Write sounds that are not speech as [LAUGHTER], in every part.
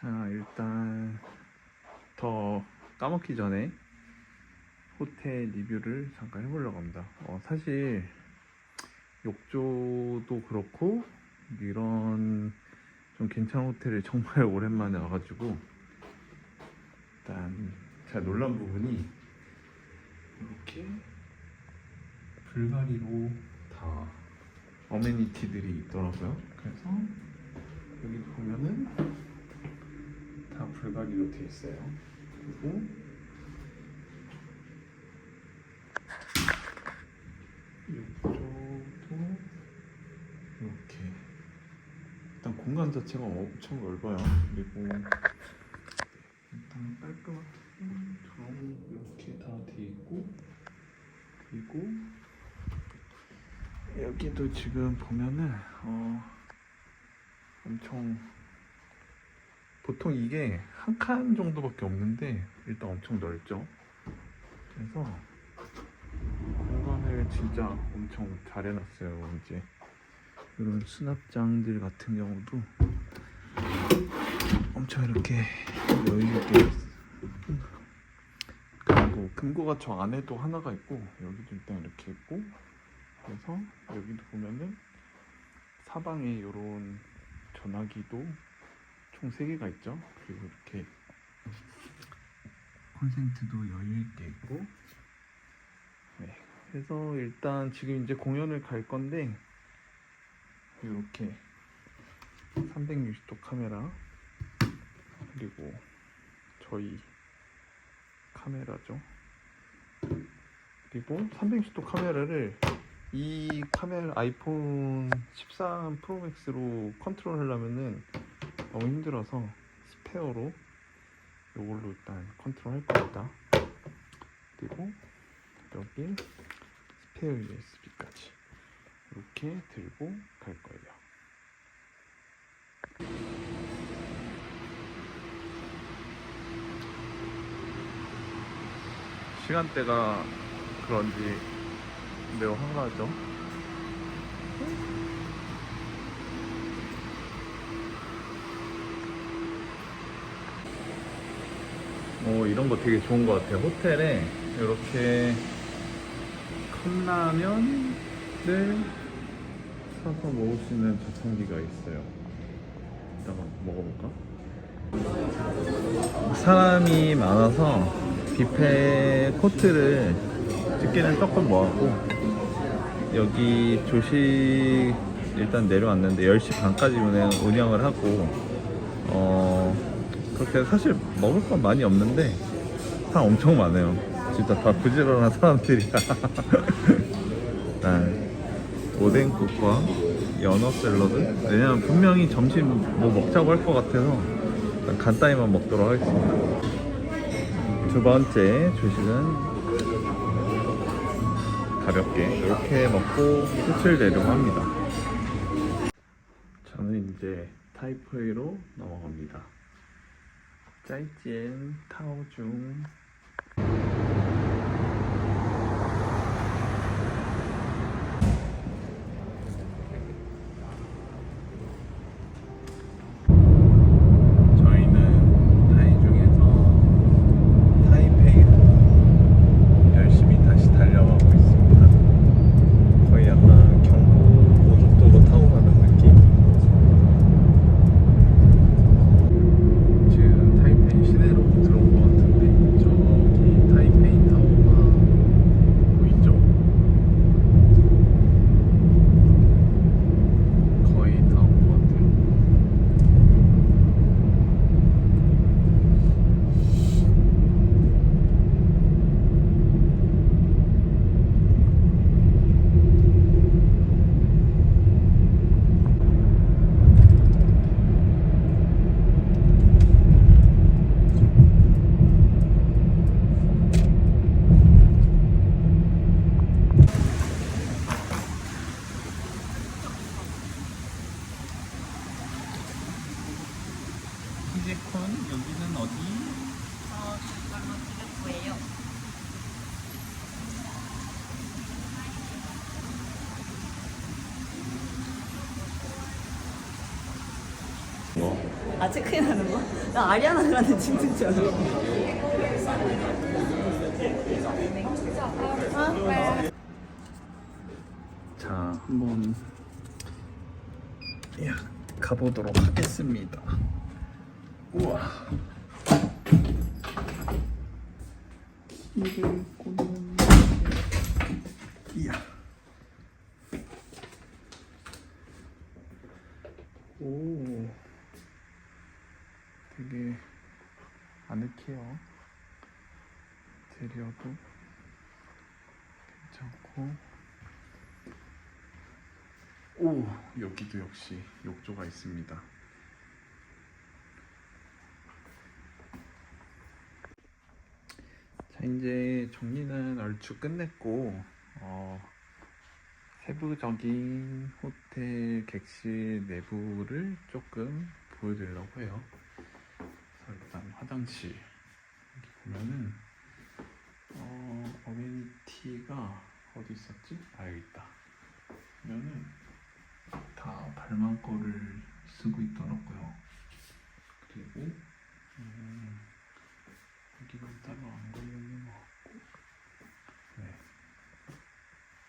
자, 일단 더 까먹기 전에 호텔 리뷰를 잠깐 해보려고 합니다. 어, 사실 욕조도 그렇고 이런 좀 괜찮은 호텔을 정말 [LAUGHS] 오랜만에 와가지고 일단 제가 놀란 부분이 이렇게 불가리로 다 어메니티들이 있더라고요. 그래서 여기 보면은 다 불가리로 되어 있어요. 그리고 이쪽도 이렇게 일단 공간 자체가 엄청 넓어요. 그리고 일단 깔끔하게 정 이렇게 다 돼 있고 그리고 여기도 지금 보면은 어 엄청 보통 이게 한 칸 정도밖에 없는데 일단 엄청 넓죠. 그래서 공간을 진짜 엄청 잘 해놨어요. 이제 이런 수납장들 같은 경우도 엄청 이렇게 여유 있게 그리고 금고가 저 안에도 하나가 있고 여기도 일단 이렇게 있고 그래서 여기도 보면은 사방에 이런 전화기도 총 3개가 있죠. 그리고 이렇게 콘센트도 여유 있게 있고 네. 그래서 일단 지금 이제 공연을 갈 건데 이렇게 360도 카메라 그리고 저희 카메라죠. 그리고 360도 카메라를 이 카메라 아이폰 13 프로맥스로 컨트롤 하려면은 너무 힘들어서 스페어로 이걸로 일단 컨트롤 할 겁니다. 그리고 여기 스페어 USB까지 이렇게 들고 갈 거예요. 시간대가 그런지 매우 황홀하죠. 어, 이런 거 되게 좋은 것 같아요. 호텔에 이렇게 컵라면을 사서 먹을 수 있는 자판기가 있어요. 이따가 먹어볼까? 사람이 많아서 뷔페 코트를 찍기는 조금 뭐하고 여기 조식 일단 내려왔는데 10시 반까지 운행, 운영을 하고 어 그렇게 사실 먹을 건 많이 없는데 사람 엄청 많아요 진짜 다 부지런한 사람들이야 난 [LAUGHS] 오뎅국과 연어 샐러드 왜냐면 분명히 점심 뭐 먹자고 할 것 같아서 간단히만 먹도록 하겠습니다 두 번째 조식은 가볍게 이렇게 먹고 끝을 내려고 합니다. 저는 이제 타이프이로 넘어갑니다. 짜이찐 타오중 저희는 타이중에서 타이페이로 열심히 다시 달려가고 있습니다. 거의 약간 경부 고속도로 타고 가는 느낌. 지금 타이페이 시내로 들어온 것 같은데 저기 타이페이 타워가 보이죠? 거의 다 온 것 같아요. 이제콘 여기는 어디? 어, 거예요. 뭐 아 체크인 하는 거? 나 아리아나 그란데 찍는 줄 알고. 자, 한번 야, 가보도록 하겠습니다. 우와. 키를 꽂는 이야. 오. 되게 아늑해요. 인테리어도 괜찮고. 오 여기도 역시 욕조가 있습니다. 자 이제 정리는 얼추 끝냈고 어, 세부적인 호텔 객실 내부를 조금 보여드리려고 해요. 그래서 일단 화장실 여기 보면은 어, 어메니티가 어디 있었지? 아 여기 있다. 보면은 다 발만 거를 쓰고 있더라고요. 그리고 음, 여기는 따로 안 걸려 있는 것 같고, 네.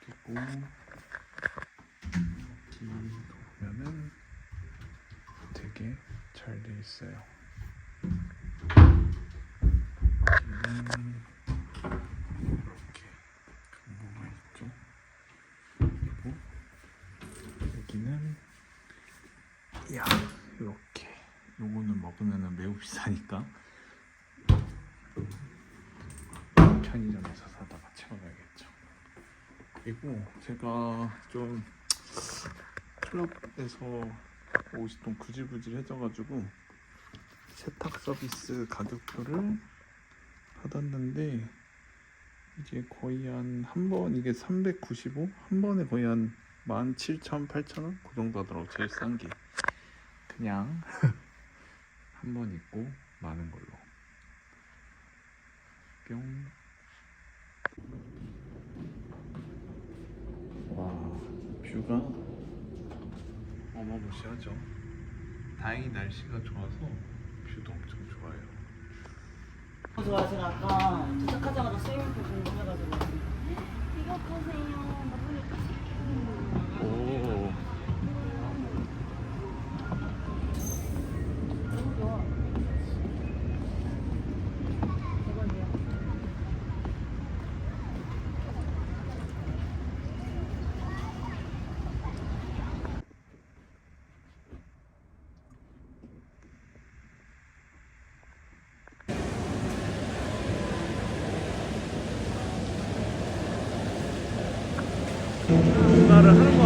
그리고 여기도 보면은 되게 잘 돼 있어요. 여기는 이렇게 경보가 있죠. 그리고 여기는 야 이렇게 요거는 먹으면 매우 비싸니까 편의점에서 사다가 채워놔야겠죠 그리고 제가 좀 클럽에서 옷이 좀 구질구질해져가지고 세탁 서비스 가격표를 받았는데 이게 거의 한 한 번 이게 395? 한 번에 거의 한 17,000, 8,000원? 그 정도 하더라고 제일 싼 게 그냥 [LAUGHS] 한 번 입고 마는 걸로 뿅. 와, 뷰가? 어마무시하죠. 다행히 날씨가 좋아서 뷰도 엄청 좋아요. 좋아 제가 아까 도착하자마자 스위밍풀 궁금해가지고. 이거 보세요 오 너무 좋아 대박이야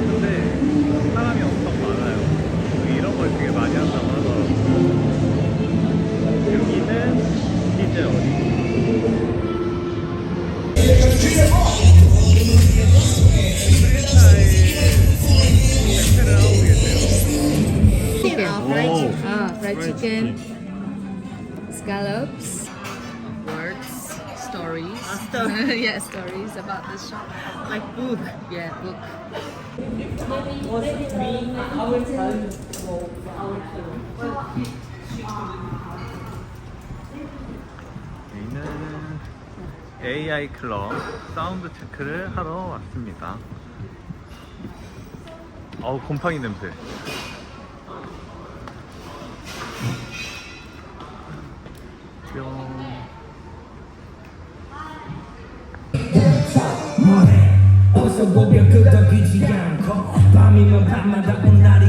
뭔가를 하는 것 같은데 사람이 엄청 많아요. 여기 이런 걸 되게 많이 한다고 하더라고요. 여기는 키즈 어린이. 프랜차이즈 하고 계세요. Chicken. 오. Ah, fried Fried chicken. Scallops. Words. Stories. story. yeah, stories about the shop. like book Yeah, book. 저희는 AI 클럽 사운드 체크를 하러 왔습니다. 어우 곰팡이 냄새. 뿅. 어서 보면 끄덕이지 aming maghamadapong na